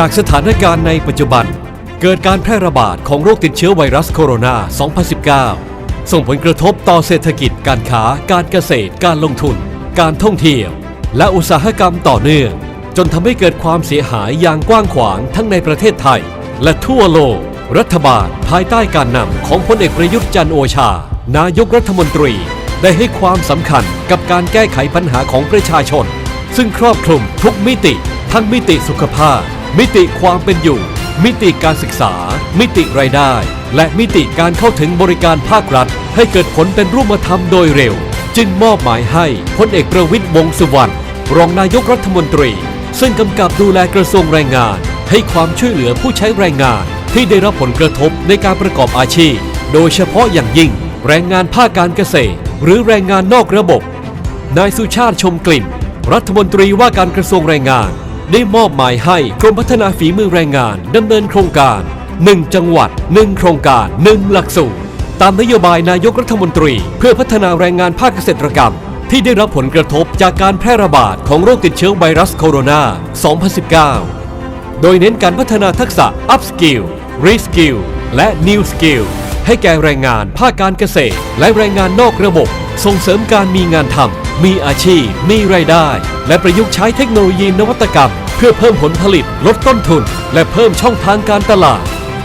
จากสถานการณ์ในปัจจุบัน เกิดการแพร่ระบาดของโรคติดเชื้อไวรัสโคโรนา 2019 ส่งผลกระทบต่อเศรษฐกิจการค้า การเกษตร การลงทุน การท่องเที่ยว และอุตสาหกรรมต่อเนื่อง จนทำให้เกิดความเสียหายอย่างกว้างขวางทั้งในประเทศไทย และทั่วโลก รัฐบาลภายใต้การนำของพลเอกประยุทธ์จันโอชา นายกรัฐมนตรี ได้ให้ความสำคัญกับการแก้ไขปัญหาของประชาชน ซึ่งครอบคลุมทุกมิติ ทั้งมิติสุขภาพ มิติความเป็นอยู่ มิติการศึกษา มิติรายได้ และมิติการเข้าถึงบริการภาครัฐ ให้เกิดผลเป็นรูปธรรมโดยเร็ว จึงมอบหมายให้พลเอกประวิตยวงสุวรรณรองนายกรัฐมนตรี ซึ่งกำกับดูแลกระทรวงแรงงาน ให้ความช่วยเหลือผู้ใช้แรงงานที่ได้รับผลกระทบในการประกอบอาชีพ โดยเฉพาะอย่างยิ่ง แรงงานภาคการเกษตร หรือแรงงานนอกระบบ นายสุชาติชมกลิ่น รัฐมนตรีว่าการกระทรวงแรงงาน ได้มอบหมายให้กรมพัฒนาฝีมือแรงงานดำเนินโครงการ 1 จังหวัด 1 โครงการ 1 หลักสูตร ตามนโยบายนายกรัฐมนตรี เพื่อพัฒนาแรงงานภาคเกษตรกรรม ที่ได้รับผลกระทบจากการแพร่ระบาดของโรคติดเชื้อไวรัสโคโรนา 2019 โดยเน้นการพัฒนาทักษะ Up Skill Re Skill และ New Skill ให้แก่แรงงานภาคการเกษตร และแรงงานนอกระบบ ส่งเสริมการมีงานทำ มีอาชีพ มีรายได้ และประยุกต์ใช้เทคโนโลยีนวัตกรรม เพื่อเพิ่มผลผลิตลดต้นทุน และเพิ่มช่องทางการตลาด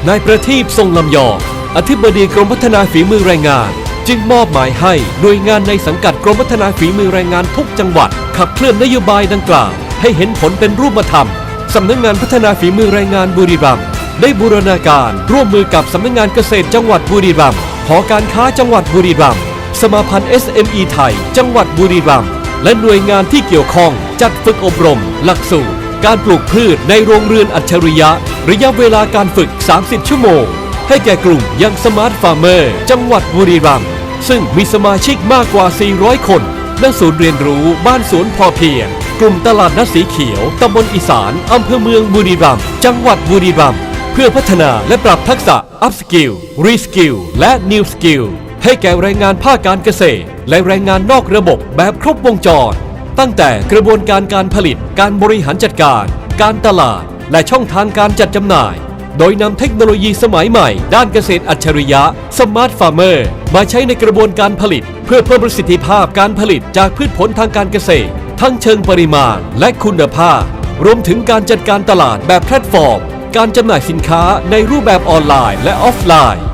นายประทีปทรงลำยองอธิบดีกรมพัฒนาฝีมือแรงงาน จึงมอบหมายให้หน่วยงานในสังกัดกรมพัฒนาฝีมือแรงงานทุกจังหวัด ขับเคลื่อนนโยบายดังกล่าว ให้เห็นผลเป็นรูปธรรมสำนักงานพัฒนาฝีมือแรงงานบุรีรัมย์ได้บูรณาการร่วมมือกับสำนักงานเกษตรจังหวัดบุรีรัมย์หอการค้าจังหวัดบุรีรัมย์ สมาพันธ์ SME ไทย จังหวัดบุรีรัมย์และหน่วยงานที่เกี่ยวข้องจัดฝึกอบรม หลักสูตร การปลูกพืชในโรงเรือนอัจฉริยะ ระยะเวลาการฝึก 30 ชั่วโมง ให้แก่กลุ่มยังสมาร์ทฟาร์เมอร์ จังหวัดบุรีรัมย์ซึ่งมีสมาชิกมากกว่า 400 คนณศูนย์เรียนรู้บ้านสวนพอเพียง กลุ่มตลาดนัดสีเขียวตำบลอีสานอำเภอเมืองบุรีรัมย์จังหวัดบุรีรัมย์เพื่อพัฒนาและปรับทักษะ Up Skill Re Skill และ New Skill ให้แก่แรงงานภาคการเกษตร และแรงงานนอกระบบแบบครบวงจร ตั้งแต่กระบวนการการผลิต การบริหารจัดการ การตลาด และช่องทางการจัดจำหน่าย โดยนำเทคโนโลยีสมัยใหม่ ด้านเกษตรอัจฉริยะ Smart Farmer มาใช้ในกระบวนการผลิต เพื่อเพิ่มประสิทธิภาพการผลิตจากพืชผลทางการเกษตร ทั้งเชิงปริมาณและคุณภาพ รวมถึงการจัดการตลาดแบบแพลตฟอร์ม การจำหน่ายสินค้าในรูปแบบออนไลน์และออฟไลน์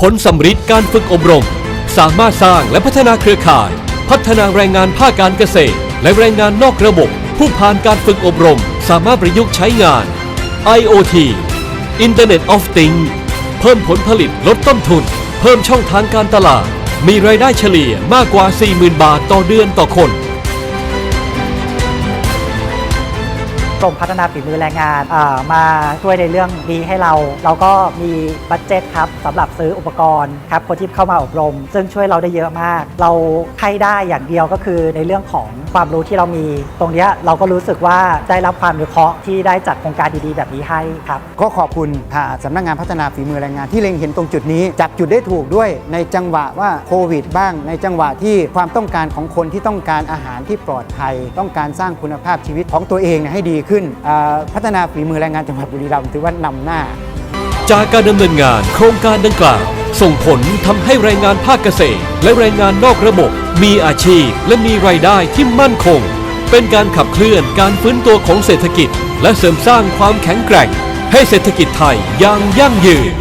ผลสำฤทธิ์การฝึกอบรม สามารถสร้างและพัฒนาเครือข่าย พัฒนาแรงงานภาคการเกษตร และแรงงานนอกระบบ ผู้ผ่านการฝึกอบรม สามารถประยุกต์ใช้งาน IoT Internet of Things เพิ่มผลผลิตลดต้นทุน เพิ่มช่องทางการตลาด มีรายได้เฉลี่ยมากกว่า 40,000 บาทต่อเดือนต่อคน กรมพัฒนาฝีมือแรงงานมาช่วยในเรื่องนี้ให้เรา เราก็มีบัตเจ็ตครับสำหรับซื้ออุปกรณ์ครับคนที่เข้ามาอบรม ซึ่งช่วยเราได้เยอะมาก เราให้ได้อย่างเดียวก็คือในเรื่องของความรู้ที่เรามี ตรงนี้เราก็รู้สึกว่าได้รับความอนุเคราะห์ที่ได้จัดโครงการดีๆ แบบนี้ให้ครับ ก็ขอบคุณทางสำนักงานพัฒนาฝีมือแรงงานที่เล็งเห็นตรงจุดนี้จับจุดได้ถูกด้วยในจังหวะว่าโควิด บ้าง ในจังหวะที่ความต้องการของคนที่ต้องการอาหารที่ปลอดภัย ต้องการสร้างคุณภาพชีวิตของตัวเองให้ดีขึ้น พัฒนาฝีมือแรงงานจังหวัดบุรีรัมย์ถือว่านำหน้า จากการดำเนินงานโครงการดังกล่าว ส่งผลทำให้แรงงานภาคเกษตร และแรงงานนอกระบบ มีอาชีพและมีรายได้ที่มั่นคง เป็นการขับเคลื่อนการฟื้นตัวของเศรษฐกิจ และเสริมสร้างความแข็งแกร่ง ให้เศรษฐกิจไทยอย่างยั่งยืน